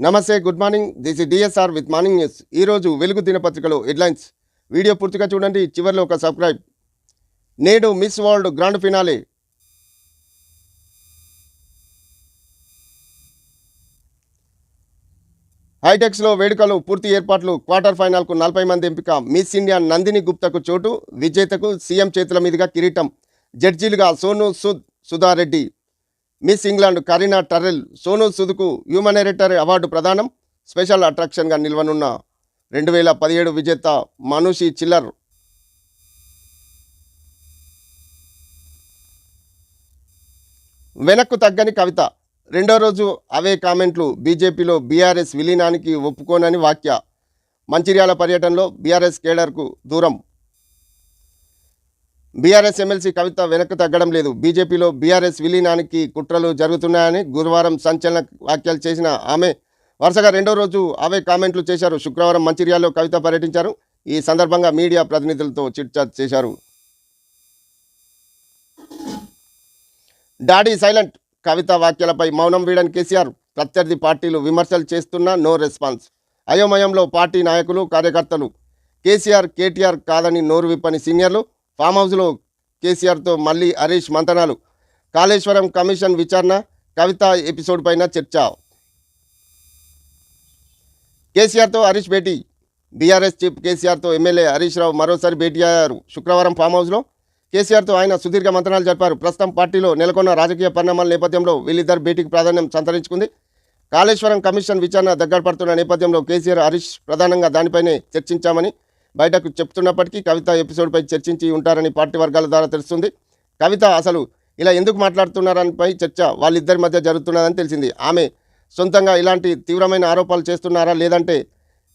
నమస్తే good morning. This is DSR with morning news ఈరోజు వెలుగు దినపత్రికలో హెడ్లైన్స్. వీడియో పూర్తిగా చూడండి చివరిలో ఒక సబ్స్క్రైబ్. నేడు మిస్ వరల్డ్ గ్రాండ్ ఫినాలే. హైటెక్స్లో వేడుకలు పూర్తి ఏర్పాట్లు క్వార్టర్ ఫైనల్కు నలభై మంది ఎంపిక. మిస్ ఇండియా నందిని గుప్తకు చోటు విజేతకు సీఎం చేతుల మీదుగా కిరీటం. జడ్జీలుగా Sonu Sood Sudha Reddy. Miss England Carina Tyrrell Sonu సుదుకు హ్యూమనేరేటర్ అవార్డు ప్రదానం. స్పెషల్ అట్రాక్షన్గా నిల్వనున్న రెండు వేల పదిహేడు విజేత మనుషి చిల్లర్. వెనక్కు తగ్గని కవిత. రెండో రోజు అవే కామెంట్లు బీజేపీలో బీఆర్ఎస్ విలీనానికి ఒప్పుకోనని వాక్య మంచిర్యాల పర్యటనలో బీఆర్ఎస్ కేడర్కు దూరం. బీఆర్ఎస్ ఎమ్మెల్సీ కవిత వెనక్కు తగ్గడం లేదు. బీజేపీలో బీఆర్ఎస్ విలీనానికి కుట్రలు జరుగుతున్నాయని గురువారం సంచలన వ్యాఖ్యలు చేసిన ఆమె వరుసగా రెండో రోజు అవే కామెంట్లు చేశారు. శుక్రవారం మంచిర్యాలలో కవిత పర్యటించారు. ఈ సందర్భంగా మీడియా ప్రతినిధులతో చిట్చాట్ చేశారు. డాడీ సైలెంట్ కవిత వ్యాఖ్యలపై మౌనం వీడని కేసీఆర్ ప్రత్యర్థి పార్టీలు విమర్శలు చేస్తున్నా నో రెస్పాన్స్. అయోమయంలో పార్టీ నాయకులు కార్యకర్తలు. కేసీఆర్ కేటీఆర్ కాదని నోరు విప్పని సీనియర్లు ఫామ్ హౌస్లో కేసీఆర్తో మళ్ళీ హరీష్ మంతనాలు. కాళేశ్వరం కమిషన్ విచారణ కవిత ఎపిసోడ్ పైన చర్చ. కేసీఆర్తో హరీష్ భేటీ. బీఆర్ఎస్ చీఫ్ కేసీఆర్తో ఎమ్మెల్యే హరీష్ రావు మరోసారి భేటీ అయ్యారు. శుక్రవారం ఫామ్ హౌస్లో కేసీఆర్తో ఆయన సుదీర్ఘ మంత్రాలు జరిపారు. ప్రస్తుతం పార్టీలో నెలకొన్న రాజకీయ పరిణామాల నేపథ్యంలో వీళ్ళిద్దరు భేటీకి ప్రాధాన్యం సంతరించుకుంది. కాళేశ్వరం కమిషన్ విచారణ దగ్గర పడుతున్న నేపథ్యంలో కేసీఆర్ హరీష్ ప్రధానంగా దానిపైనే చర్చించామని బయటకు చెప్తున్నప్పటికీ కవిత ఎపిసోడ్పై చర్చించి ఉంటారని పార్టీ వర్గాల ద్వారా తెలుస్తుంది. కవిత అసలు ఇలా ఎందుకు మాట్లాడుతున్నారనిపై చర్చ వాళ్ళిద్దరి మధ్య జరుగుతున్నదని తెలిసింది. ఆమె సొంతంగా ఇలాంటి తీవ్రమైన ఆరోపణలు చేస్తున్నారా లేదంటే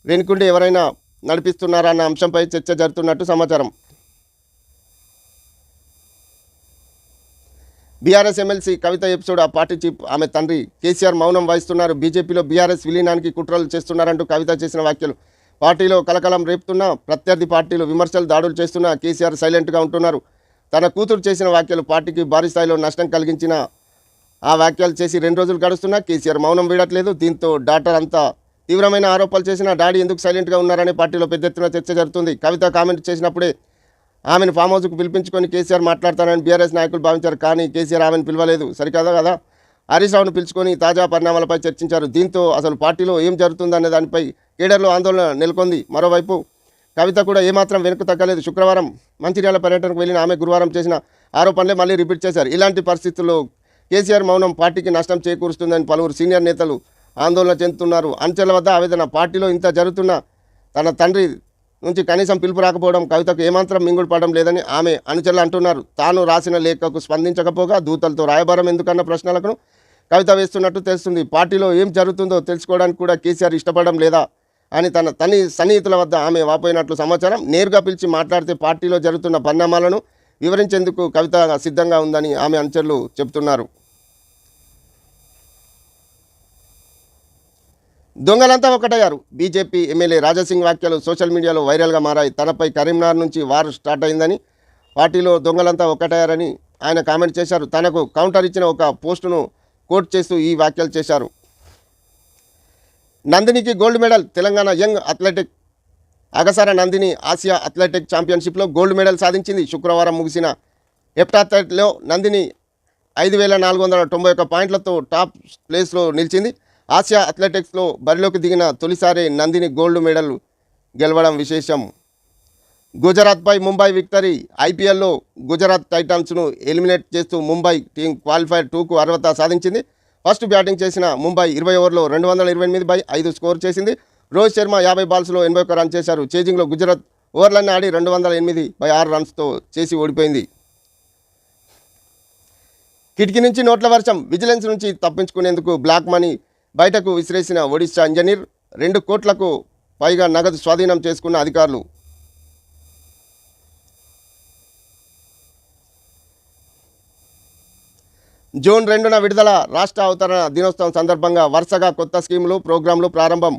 వెనుకుండి ఎవరైనా నడిపిస్తున్నారా అన్న అంశంపై చర్చ జరుగుతున్నట్టు సమాచారం. బీఆర్ఎస్ ఎమ్మెల్సీ కవిత ఎపిసోడ్ ఆ పార్టీ చీఫ్ ఆమె తండ్రి కేసీఆర్ మౌనం వహిస్తున్నారు. బీజేపీలో బీఆర్ఎస్ విలీనానికి కుట్రలు చేస్తున్నారంటూ కవిత చేసిన వ్యాఖ్యలు. పార్టీలో కలకలం రేపుతున్న ప్రత్యర్థి పార్టీలు విమర్శలు దాడులు చేస్తున్న కేసీఆర్ సైలెంట్గా ఉంటున్నారు. తన కూతురు చేసిన వ్యాఖ్యలు పార్టీకి భారీ స్థాయిలో నష్టం కలిగించిన ఆ వ్యాఖ్యలు చేసి రెండు రోజులు గడుస్తున్నా కేసీఆర్ మౌనం వీడట్లేదు. దీంతో డాక్టర్ అంతా తీవ్రమైన ఆరోపణలు చేసిన డాడీ ఎందుకు సైలెంట్గా ఉన్నారని పార్టీలో పెద్ద ఎత్తున చర్చ జరుగుతుంది. కవిత కామెంట్ చేసినప్పుడే ఆమెను ఫామ్ హౌస్కు పిలిపించుకొని కేసీఆర్ మాట్లాడతానని బీఆర్ఎస్ నాయకులు భావించారు కానీ కేసీఆర్ ఆమెను పిలవలేదు. సరికాదా కదా? హరీష్ రావును పిలుచుకొని తాజా పరిణామాలపై చర్చించారు. దీంతో అసలు పార్టీలో ఏం జరుగుతుందనే దానిపై కేడర్లో ఆందోళన నెలకొంది. మరోవైపు కవిత కూడా ఏమాత్రం వెనుక తగ్గలేదు. శుక్రవారం మంచిర్యాల పర్యటనకు వెళ్ళిన ఆమె గురువారం చేసిన ఆరోపణలే మళ్ళీ రిపీట్ చేశారు. ఇలాంటి పరిస్థితుల్లో కేసీఆర్ మౌనం పార్టీకి నష్టం చేకూరుస్తుందని పలువురు సీనియర్ నేతలు ఆందోళన చెందుతున్నారు. అంచెల వద్ద ఆవేదన పార్టీలో ఇంత జరుగుతున్న తన తండ్రి నుంచి కనీసం పిలుపు రాకపోవడం కవితకు ఏమాత్రం మింగుడుపడడం లేదని ఆమె అనుచరులు అంటున్నారు. తాను రాసిన లేఖకు స్పందించకపోగా దూతలతో రాయబారం ఎందుకన్న ప్రశ్నలకు కవిత వేస్తున్నట్టు తెలుస్తుంది. పార్టీలో ఏం జరుగుతుందో తెలుసుకోవడానికి కూడా కేసీఆర్ ఇష్టపడడం లేదా అని తన తని సన్నిహితుల వద్ద ఆమె వాపోయినట్లు సమాచారం. నేరుగా పిలిచి మాట్లాడితే పార్టీలో జరుగుతున్న పరిణామాలను వివరించేందుకు కవిత సిద్ధంగా ఉందని ఆమె అనుచరులు చెబుతున్నారు. దొంగలంతా ఒకటయ్యారు. బీజేపీ ఎమ్మెల్యే రాజాసింగ్ వ్యాఖ్యలు సోషల్ మీడియాలో వైరల్గా మారాయి. తనపై కరీంనగర్ నుంచి వారు స్టార్ట్ అయిందని పార్టీలో దొంగలంతా ఒకటయ్యారని ఆయన కామెంట్ చేశారు. తనకు కౌంటర్ ఇచ్చిన ఒక పోస్టును కోట్ చేస్తూ ఈ వ్యాఖ్యలు చేశారు. నందినికి gold medal Telangana young athletic Agasara Nandini Asia athletic ఛాంపియన్షిప్లో gold medal సాధించింది. శుక్రవారం ముగిసిన హెప్టాథ్లెట్లో నందిని ఐదు వేల నాలుగు వందల తొంభై ఒక్క పాయింట్లతో టాప్ ప్లేస్లో నిలిచింది. ఆసియా అథ్లెటిక్స్లో బరిలోకి దిగిన తొలిసారి నందిని గోల్డ్ మెడల్ గెలవడం విశేషం. గుజరాత్పై ముంబై విక్టరీ ఐపీఎల్లో గుజరాత్ టైటాన్స్ను ఎలిమినేట్ చేస్తూ ముంబై టీం క్వాలిఫైర్ టూకు అర్హత సాధించింది. ఫస్ట్ బ్యాటింగ్ చేసిన ముంబై ఇరవై ఓవర్లో రెండు వందల ఇరవై ఎనిమిది బై ఐదు స్కోర్ చేసింది. రోహిత్ శర్మ యాభై బాల్స్లో ఎనభై ఒక్క రన్ చేశారు. చేజింగ్లో గుజరాత్ ఓవర్లన్నీ ఆడి రెండు వందల ఎనిమిది బై ఆరు రన్స్తో చేసి ఓడిపోయింది. కిటికీ నుంచి నోట్ల వర్షం విజిలెన్స్ నుంచి తప్పించుకునేందుకు బ్లాక్ మనీ బయటకు విసిరేసిన ఒడిశా ఇంజనీర్ రెండు కోట్లకు పైగా నగదు స్వాధీనం చేసుకున్న అధికారులు. జూన్ రెండున విడుదల రాష్ట్ర అవతరణ దినోత్సవం సందర్భంగా వరుసగా కొత్త స్కీములు ప్రోగ్రాంలు ప్రారంభం.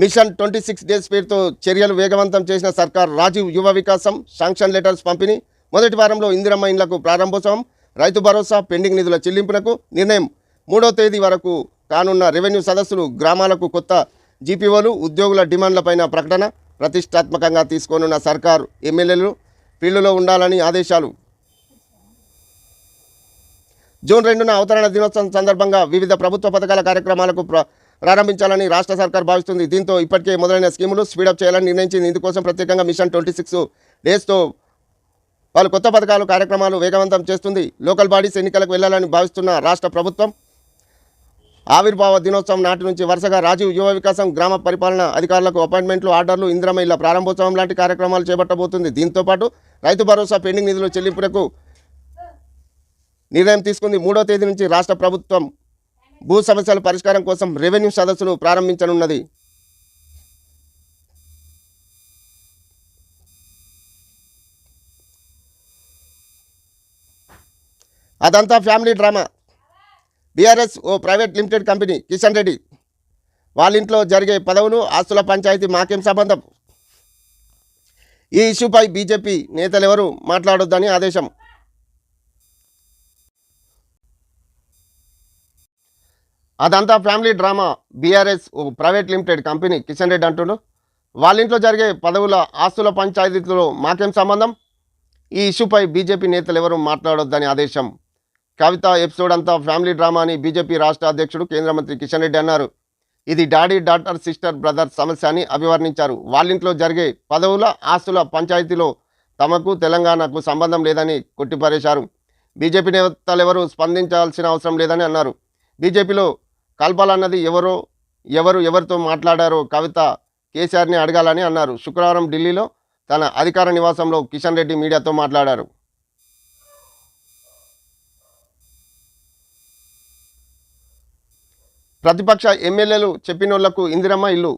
మిషన్ ట్వంటీ సిక్స్ డేస్ పేరుతో చర్యలు వేగవంతం చేసిన సర్కార్ రాజీవ్ యువ వికాసం శాంక్షన్ లెటర్స్ పంపిణీ. మొదటి వారంలో ఇందిరమ్మ ఇండ్లకు ప్రారంభోత్సవం. రైతు భరోసా పెండింగ్ నిధుల చెల్లింపునకు నిర్ణయం. మూడో తేదీ వరకు కానున్న రెవెన్యూ సదస్సులు గ్రామాలకు కొత్త జీపీఓలు ఉద్యోగుల డిమాండ్లపైన ప్రకటన ప్రతిష్టాత్మకంగా తీసుకోనున్న సర్కారు ఎమ్మెల్యేలు ఫీల్డ్లో ఉండాలని ఆదేశాలు. జూన్ రెండున అవతరణ దినోత్సవం సందర్భంగా వివిధ ప్రభుత్వ పథకాల కార్యక్రమాలకు ప్ర ప్రారంభించాలని రాష్ట్ర సర్కార్ భావిస్తుంది. దీంతో ఇప్పటికే మొదలైన స్కీములు స్పీడప్ చేయాలని నిర్ణయించింది. ఇందుకోసం ప్రత్యేకంగా మిషన్ ట్వంటీ సిక్స్ డేస్తో వాళ్ళు కొత్త పథకాలు కార్యక్రమాలు వేగవంతం చేస్తుంది. లోకల్ బాడీస్ ఎన్నికలకు వెళ్ళాలని భావిస్తున్న రాష్ట్ర ప్రభుత్వం ఆవిర్భావ దినోత్సవం నాటి నుంచి వరుసగా రాజీవ్ యువ వికాసం గ్రామ పరిపాలన అధికారులకు అపాయింట్మెంట్లు ఆర్డర్లు ఇంద్రమ ఇళ్ళ ప్రారంభోత్సవం లాంటి కార్యక్రమాలు చేపట్టబోతుంది. దీంతో పాటు రైతు భరోసా పెండింగ్ నిధుల చెల్లింపులకు నిర్ణయం తీసుకుంది. మూడో తేదీ నుంచి రాష్ట్ర ప్రభుత్వం భూ సమస్యల పరిష్కారం కోసం రెవెన్యూ సదస్సులు ప్రారంభించనున్నది. అదంతా ఫ్యామిలీ డ్రామా. బీఆర్ఎస్ ఓ private limited company Kishan Reddy. వాళ్ళ ఇంట్లో జరిగే పదవులు ఆస్తుల పంచాయతీ మాకేం సంబంధం? ఈ ఇష్యూపై బీజేపీ నేతలెవరూ మాట్లాడొద్దని ఆదేశం. అదంతా ఫ్యామిలీ డ్రామా. బీఆర్ఎస్ ఓ private limited company. Kishan Reddy అంటుండు వాళ్ళ ఇంట్లో జరిగే పదవుల ఆస్తుల పంచాయతీలో మాకేం సంబంధం? ఈ ఇష్యూపై బీజేపీ నేతలు ఎవరు మాట్లాడొద్దని ఆదేశం. కవిత ఎపిసోడ్ అంతా ఫ్యామిలీ డ్రామా అని బీజేపీ రాష్ట్ర అధ్యక్షుడు కేంద్ర మంత్రి కిషన్ రెడ్డి అన్నారు. ఇది డాడీ డాటర్ సిస్టర్ బ్రదర్ సమస్య అని అభివర్ణించారు. వాళ్ళింట్లో జరిగే పదవుల ఆస్తుల పంచాయతీలో తమకు తెలంగాణకు సంబంధం లేదని కొట్టిపారేశారు. బీజేపీ నేతలెవరూ స్పందించాల్సిన అవసరం లేదని అన్నారు. బీజేపీలో కల్పాలన్నది ఎవరో ఎవరు ఎవరితో మాట్లాడారో కవిత కేసీఆర్ని అడగాలని అన్నారు. శుక్రవారం ఢిల్లీలో తన అధికార నివాసంలో కిషన్ రెడ్డి మీడియాతో మాట్లాడారు. ప్రతిపక్ష ఎమ్మెల్యేలు చెప్పినోళ్ళకు ఇందిరమ్మ ఇల్లు.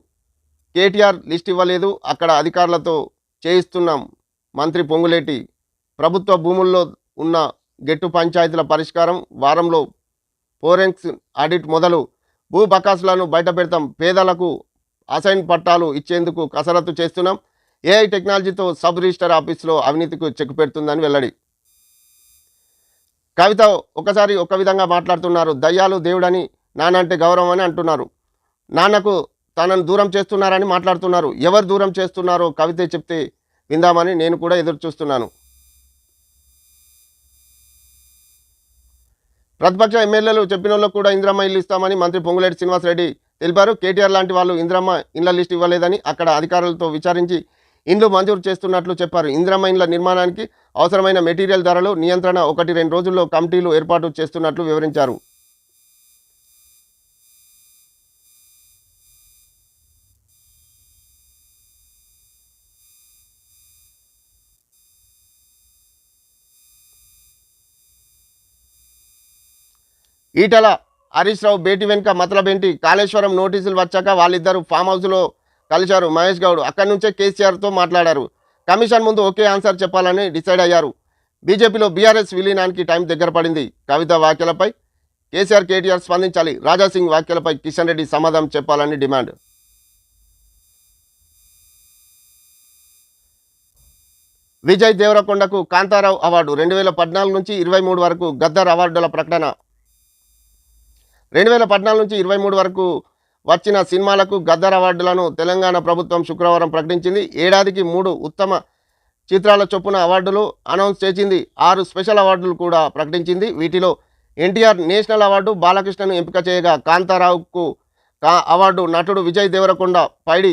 కేటీఆర్ లిస్ట్ ఇవ్వలేదు. అక్కడ అధికారులతో చేయిస్తున్నాం మంత్రి పొంగులేటి. ప్రభుత్వ భూముల్లో ఉన్న గెట్టు పంచాయతీల పరిష్కారం వారంలో ఫోరెన్స్ ఆడిట్ మొదలు భూ బకాసులను బయటపెడతాం పేదలకు అసైన్ పట్టాలు ఇచ్చేందుకు కసరత్తు చేస్తున్నాం. ఏఐ టెక్నాలజీతో సబ్ రిజిస్టర్ ఆఫీసులో అవినీతికి చెక్ పెడుతుందని వెల్లడి. కవిత ఒకసారి ఒక విధంగా మాట్లాడుతున్నారు. దయ్యాలు దేవుడని నాన్న అంటే గౌరవం అని అంటున్నారు. నాన్నకు తనను దూరం చేస్తున్నారని మాట్లాడుతున్నారు. ఎవరు దూరం చేస్తున్నారో కవిత చెప్తే విందామని నేను కూడా ఎదురు చూస్తున్నాను ప్రతిపక్ష ఎమ్మెల్యేలు చెప్పిన వాళ్ళకు కూడా ఇందిరమ్మ ఇల్లు ఇస్తామని మంత్రి పొంగులేటి శ్రీనివాసరెడ్డి తెలిపారు. కేటీఆర్ లాంటి వాళ్ళు ఇంద్రమ్మ ఇండ్ల లిస్ట్ ఇవ్వలేదని అక్కడ అధికారులతో విచారించి ఇండ్లు మంజూరు చేస్తున్నట్లు చెప్పారు. ఇందిరమ్మ ఇండ్ల నిర్మాణానికి అవసరమైన మెటీరియల్ ధరలు నియంత్రణ ఒకటి రెండు రోజుల్లో కమిటీలు ఏర్పాటు చేస్తున్నట్లు వివరించారు. ఈటల హరీష్ రావు భేటీ వెనుక మతలబేంటి కాళేశ్వరం నోటీసులు వచ్చాక వాళ్ళిద్దరూ ఫామ్ హౌస్లో కలిశారు మహేష్ గౌడ్. అక్కడి నుంచే కేసీఆర్తో మాట్లాడారు. కమిషన్ ముందు ఒకే ఆన్సర్ చెప్పాలని డిసైడ్ అయ్యారు. బీజేపీలో బీఆర్ఎస్ విలీనానికి టైం దగ్గర పడింది. కవిత వ్యాఖ్యలపై కేసీఆర్ కేటీఆర్ స్పందించాలి. రాజాసింగ్ వ్యాఖ్యలపై కిషన్ రెడ్డి సమాధానం చెప్పాలని డిమాండ్. విజయ్ దేవరకొండకు కాంతారావు అవార్డు. రెండు వేల పద్నాలుగు నుంచి ఇరవై మూడు వరకు గద్దర్ అవార్డుల ప్రకటన. రెండు వేల పద్నాలుగు నుంచి ఇరవై మూడు వరకు వచ్చిన సినిమాలకు గద్దర్ అవార్డులను తెలంగాణ ప్రభుత్వం శుక్రవారం ప్రకటించింది. ఏడాదికి మూడు ఉత్తమ చిత్రాల చొప్పున అవార్డులు అనౌన్స్ చేసింది. ఆరు స్పెషల్ అవార్డులు కూడా ప్రకటించింది. వీటిలో ఎన్టీఆర్ నేషనల్ అవార్డు బాలకృష్ణను ఎంపిక చేయగా కాంతారావుకు కా అవార్డు నటుడు విజయ్ దేవరకొండ పైడి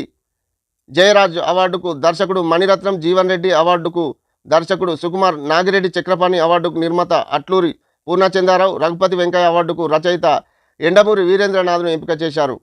జయరాజ్ అవార్డుకు దర్శకుడు మణిరత్నం జీవన్ రెడ్డి అవార్డుకు దర్శకుడు సుకుమార్ నాగిరెడ్డి చక్రపాణి అవార్డుకు నిర్మాత అట్లూరి పూర్ణచందారావు రఘుపతి వెంకయ్య అవార్డుకు రచయిత ఎండమూరి వీరేంద్రనాథ్ను ఎంపిక చేశారు.